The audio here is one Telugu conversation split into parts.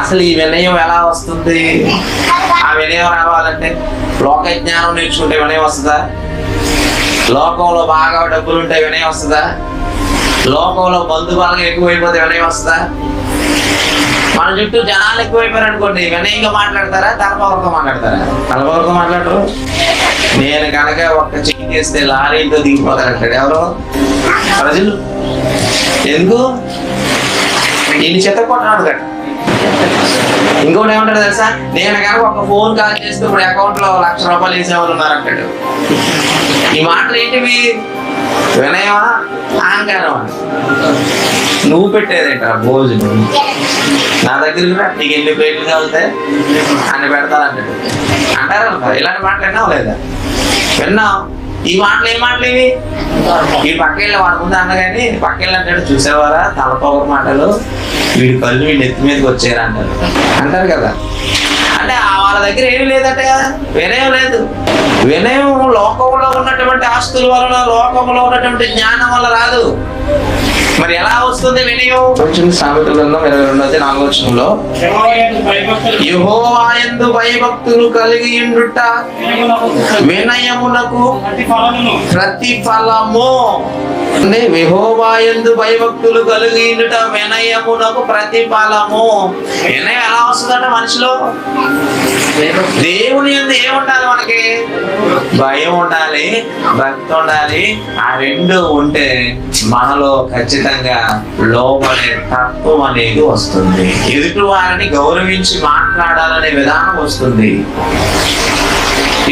అసలు ఈ వినయం ఎలా వస్తుంది? ఆ వినయం రావాలంటే లోక జ్ఞానం నేర్చుకుంటే వినయం వస్తుందా? లోకంలో బాగా డబ్బులు ఉంటే వినయం వస్తుందా? లోకంలో బంధు ఎక్కువైపోతే వినయం వస్తుందా? మన చుట్టూ జనాలు ఎక్కువైపోయారు అనుకోండి వినయంగా మాట్లాడతారా? తలపవరతో మాట్లాడతారా? తలపవరతో మాట్లాడరు. నేను కనుక ఒక్క చెక్ చేస్తే లారీతో దిగిపోతారంటాడు ఎవరు? ప్రజలు. ఎందుకు? ఈయన చెత్త కొట్టాడు కదా. ఇంకోటి ఏమంటాడు తెలుసా? నేను కనుక ఒక ఫోన్ కాల్ చేస్తే ఇప్పుడు అకౌంట్లో లక్ష రూపాయలు వేసేవాళ్ళు ఉన్నారు అంటాడు. ఈ మాటలు ఏంటివి? వినయమా? అహంకారమా? నువ్వు పెట్టేదేంట భోజనం? నా దగ్గర నీకు ఎన్ని ప్లేట్లు కావాలితే అన్ని పెడతానంటాడు. అంటారా అంటారా? ఇలాంటి మాటలు విన్నావు లేదా? విన్నావు? ఈ మాటలు ఏం మాటలు ఇవి? ఈ పక్కెళ్ళి వాడి అన్నగాని పక్కెళ్ళి అంటాడు చూసేవారా? తలపోక మాటలు. వీడి కళ్ళు వీడి నెత్తి మీదకి వచ్చారు అంటారు అంటారు కదా. అంటే ఆ వాళ్ళ దగ్గర ఏమీ లేదంటే కదా. వినయం లేదు. వినయం లోకంలో ఉన్నటువంటి ఆస్తుల వలన లోకంలో ఉన్నటువంటి జ్ఞానం వల్ల రాదు. మరి ఎలా వస్తుంది వినయం? కొంచెం సామెత గ్రంథం ఇరవై రెండో నాలుగో వచనంలో యెహోవాయందు భయభక్తులు కలిగి ఉండుట వినయమునకు ప్రతిఫలము. అంటే విహోవాయందు భయభక్తులు కలిగి ఉండుట వినయమునకు ప్రతిఫలము. వినయం ఎలా వస్తుందంట మనిషిలో? దేవుని ఎందు ఏముండాలి మనకి? భయం ఉండాలి భక్తి ఉండాలి. ఆ రెండు ఉంటే మనలో ఖచ్చితంగా లోపలే తత్వం అనేది వస్తుంది. ఎదుటి వారిని గౌరవించి మాట్లాడాలనే విధానం వస్తుంది.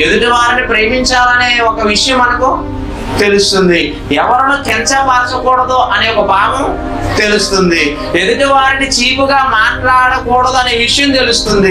ఎదుటి వారిని ప్రేమించాలనే ఒక విషయం మనకు తెలుస్తుంది. ఎవరిని కించపరచకూడదు అనే ఒక భావం తెలుస్తుంది. ఎదుటి వారిని చీపుగా మాట్లాడకూడదు అనే విషయం తెలుస్తుంది.